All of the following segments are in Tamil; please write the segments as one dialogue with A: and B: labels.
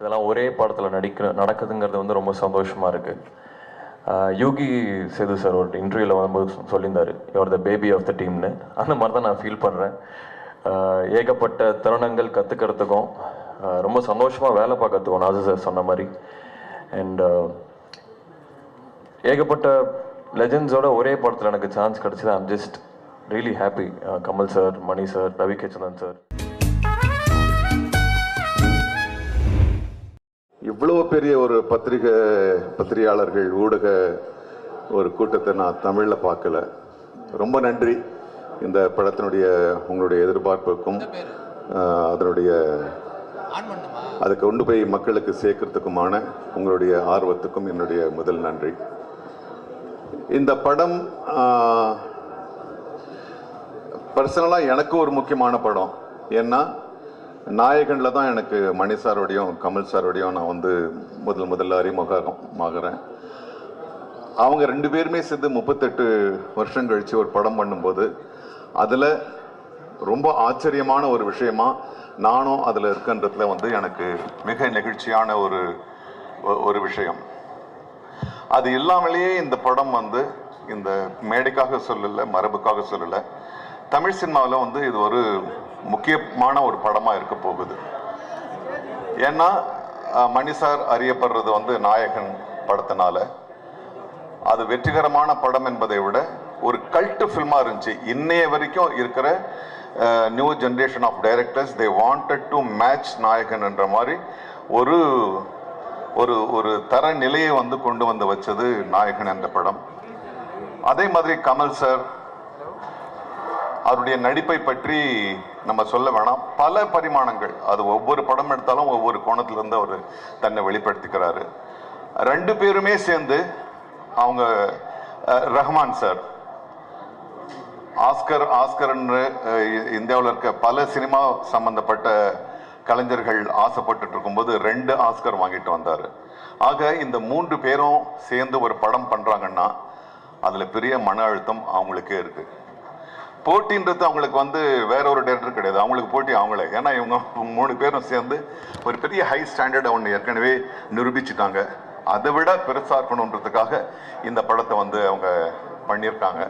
A: இதெல்லாம் ஒரே படத்தில் நடிக்க நடக்குதுங்கிறது வந்து ரொம்ப சந்தோஷமாக இருக்குது யோகி சேது சார் ஒரு இன்டர்வியூவில் வரும்போது சொல்லியிருந்தார் your the baby of the டீம்னு அந்த மாதிரி தான் நான் ஃபீல் பண்ணுறேன் ஏகப்பட்ட தருணங்கள் கற்றுக்கிறதுக்கும் ரொம்ப சந்தோஷமாக வேலை பார்க்கறதுக்கும் நாசு சார் சொன்ன மாதிரி. அண்ட் ஏகப்பட்ட லெஜண்ட்ஸோட ஒரே படத்தில் எனக்கு சான்ஸ் கிடச்சிது. I'm just really happy Kamal sir Mani sir Ravi K Chandran sir
B: இவ்வளவு பெரிய ஒரு பத்திரிகை பத்திரிகையாளர்கள் ஊடக ஒரு கூட்டத்தை நான் தமிழில் பார்க்கல. ரொம்ப நன்றி. இந்த படத்தினுடைய உங்களுடைய எதிர்பார்ப்புக்கும் அதனுடைய அதை கொண்டு போய் மக்களுக்கு சேர்க்கறதுக்குமான உங்களுடைய ஆர்வத்துக்கும் என்னுடைய முதல் நன்றி. இந்த படம் பர்சனலாக எனக்கு ஒரு முக்கியமான படம். ஏன்னா நாயகனில் தான் எனக்கு மணி சாரோடையும் கமல் சாரோடையும் நான் வந்து முதல் முதல்ல அறிமுகமாகிறேன். அவங்க ரெண்டு பேருமே சேர்ந்து முப்பத்தெட்டு வருஷம் கழித்து ஒரு படம் பண்ணும்போது அதில் ரொம்ப ஆச்சரியமான ஒரு விஷயமா நானும் அதில் இருக்கின்றதுல வந்து எனக்கு மிக நெகிழ்ச்சியான ஒரு ஒரு விஷயம். அது இல்லாமலேயே இந்த படம் வந்து இந்த மேடைக்காக சொல்லலை மரபுக்காக சொல்லலை தமிழ் சினிமாவில் வந்து இது ஒரு முக்கியமான ஒரு படமாக இருக்க போகுது. ஏன்னா மணி சார் அறியப்படுறது வந்து நாயகன் படத்தினால. அது வெற்றிகரமான படம் என்பதை விட ஒரு கல்ட்டு ஃபில்மாக இருந்துச்சு. இன்னைய வரைக்கும் இருக்கிற new generation of directors they wanted to match Nayakan என்ற மாதிரி ஒரு ஒரு ஒரு தர நிலையை வந்து கொண்டு வந்து வச்சது நாயகன் என்ற படம். அதே மாதிரி கமல் சார் அவருடைய நடிப்பை பற்றி நம்ம சொல்ல வேணாம். பல பரிமாணங்கள். அது ஒவ்வொரு படம் எடுத்தாலும் ஒவ்வொரு கோணத்திலிருந்து அவர் தன்னை வெளிப்படுத்திக்கிறாரு. ரெண்டு பேருமே சேர்ந்து அவங்க ரஹ்மான் சார். ஆஸ்கர் ஆஸ்கர்ன்னு இந்தியாவில் இருக்க பல சினிமா சம்பந்தப்பட்ட கலைஞர்கள் ஆசைப்பட்டுட்டு இருக்கும்போது ரெண்டு ஆஸ்கர் வாங்கிட்டு வந்தார். ஆக இந்த மூன்று பேரும் சேர்ந்து ஒரு படம் பண்ணுறாங்கன்னா அதில் பெரிய மன அழுத்தம் அவங்களுக்கே இருக்குது போட்டின்றது அவங்களுக்கு வந்து வேற ஒரு டேரக்டர் கிடையாது. அவங்களுக்கு போட்டி அவங்களே. ஏன்னா இவங்க மூணு பேரும் சேர்ந்து ஒரு பெரிய ஹை ஸ்டாண்டர்டை ஒன்று ஏற்கனவே நிரூபிச்சிட்டாங்க. அதை விட பெருசாக இருக்கணுன்றதுக்காக இந்த படத்தை வந்து அவங்க பண்ணியிருக்காங்க.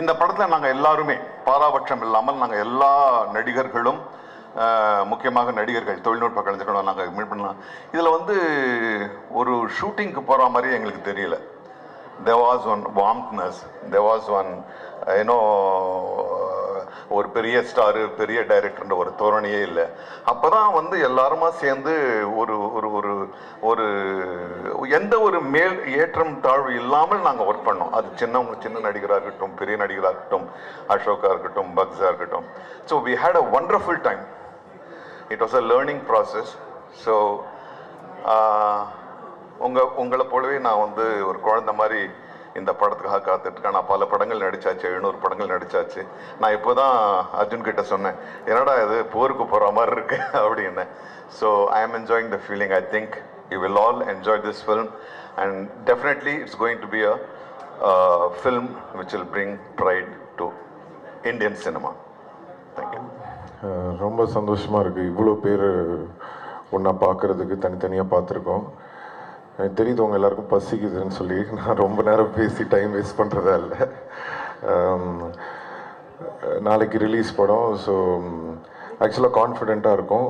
B: இந்த படத்தில் நாங்கள் எல்லாருமே பாராபட்சம் இல்லாமல் நாங்கள் எல்லா நடிகர்களும் முக்கியமாக நடிகர்கள் தொழில்நுட்ப கலைஞர்களும் நாங்கள் மீட் பண்ணலாம். இதில் வந்து ஒரு ஷூட்டிங்க்கு போகிற மாதிரி எங்களுக்கு தெரியல. There was one warmthness. There was one uh, you know uh, ஒரு பெரிய ஸ்டாரு பெரிய டைரக்டர்ன்ற ஒரு தோரணையே இல்லை. அப்பதான் வந்து எல்லாருமா சேர்ந்து ஒரு ஒரு ஒரு ஒரு எந்த ஒரு மேல் ஏற்றம் தாழ்வு இல்லாமல் நாங்கள் ஒர்க் பண்ணோம். அது சின்னவங்க சின்ன நடிகராக இருக்கட்டும் பெரிய நடிகராக இருக்கட்டும் அசோகா இருக்கட்டும் பக்ஸாக இருக்கட்டும். So we had a wonderful time it was a learning process so உங்கள் உங்களை போலவே நான் வந்து ஒரு குழந்த மாதிரி இந்த படத்துக்காக காத்துட்ருக்கேன். நான் பல படங்கள் நடித்தாச்சு எழுநூறு படங்கள் நடித்தாச்சு நான் இப்போ தான் அர்ஜுன் கிட்ட சொன்னேன் என்னடா இது போருக்கு போகிற மாதிரி இருக்கு அப்படின்னு. So I am enjoying the feeling I think you will all enjoy this film and definitely it's going to be a film which will bring pride to Indian cinema thank you
C: ரொம்ப சந்தோஷமாக இருக்குது இவ்வளோ பேர் ஒன்றா பார்க்குறதுக்கு தனித்தனியாக பார்த்துருக்கோம். எனக்கு தெரியுது உங்கள் எல்லாருக்கும் பசிக்குதுன்னு சொல்லி. நான் ரொம்ப நேரம் பேசி டைம் வேஸ்ட் பண்ணுறதா இல்லை. நாளைக்கு ரிலீஸ் படம். ஸோ ஆக்சுவலாக கான்ஃபிடெண்ட்டாக இருக்கும்.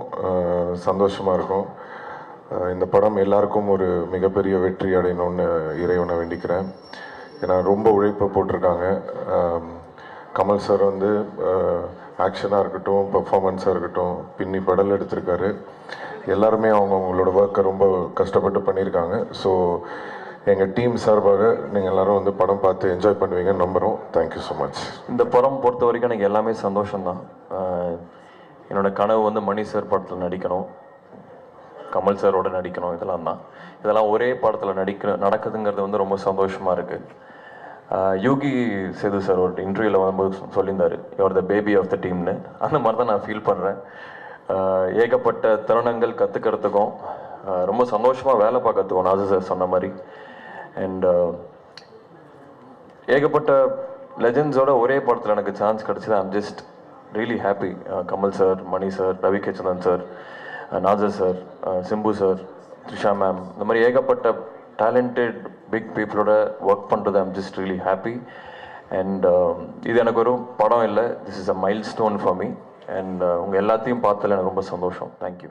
C: சந்தோஷமாக இருக்கும். இந்த படம் எல்லாருக்கும் ஒரு மிகப்பெரிய வெற்றி அடையணும்னு இறைவனை வேண்டிக்கிறேன். ஏன்னா ரொம்ப உழைப்பை போட்டிருக்காங்க. கமல் சார் வந்து ஆக்ஷனாக இருக்கட்டும் பர்ஃபாமன்ஸாக இருக்கட்டும் பின்னி படல் எடுத்திருக்காரு. எல்லாருமே அவங்க அவங்களோட ஒர்க்கை ரொம்ப கஷ்டப்பட்டு பண்ணியிருக்காங்க. ஸோ எங்கள் டீம் சார்பாக நீங்கள் எல்லாரும் வந்து படம் பார்த்து என்ஜாய் பண்ணுவீங்கன்னு நம்புகிறோம் தேங்க்யூ ஸோ மச்
A: இந்த படம் பொறுத்த வரைக்கும் எனக்கு எல்லாமே சந்தோஷம்தான். என்னோடய கனவு வந்து மணி சார் படத்தில் நடிக்கணும். கமல் சாரோட நடிக்கணும். இதெல்லாம் தான். இதெல்லாம் ஒரே படத்தில் நடிக்க நடக்குதுங்கிறது வந்து ரொம்ப சந்தோஷமாக இருக்குது யோகி சேது சார் ஒரு இன்டர்வியூவில் வரும்போது சொல்லியிருந்தார். Your the baby of the டீம்னு அந்த மாதிரி தான் நான் ஃபீல் பண்ணுறேன் ஏகப்பட்ட தருணங்கள் கற்றுக்கிறதுக்கும் ரொம்ப சந்தோஷமாக வேலை பார்க்கறதுக்கும் நாசர் சார் சொன்ன மாதிரி. அண்ட் ஏகப்பட்ட லெஜண்ட்ஸோட ஒரே படத்தில் எனக்கு சான்ஸ் கிடச்சிது. I'm just really happy Kamal sir Mani sir Ravi K Chandran sir Nassar sir Simbu sir Trisha ma'am இந்த மாதிரி ஏகப்பட்ட டேலண்டட் பிக் பீப்புளோட ஒர்க் பண்ணுறது I'm just really happy and இது எனக்கு ஒரு படம் இல்லை. This is a milestone for me and uh, உங்கள் எல்லாத்தையும் பார்த்ததில் எனக்கு ரொம்ப சந்தோஷம். தேங்க்யூ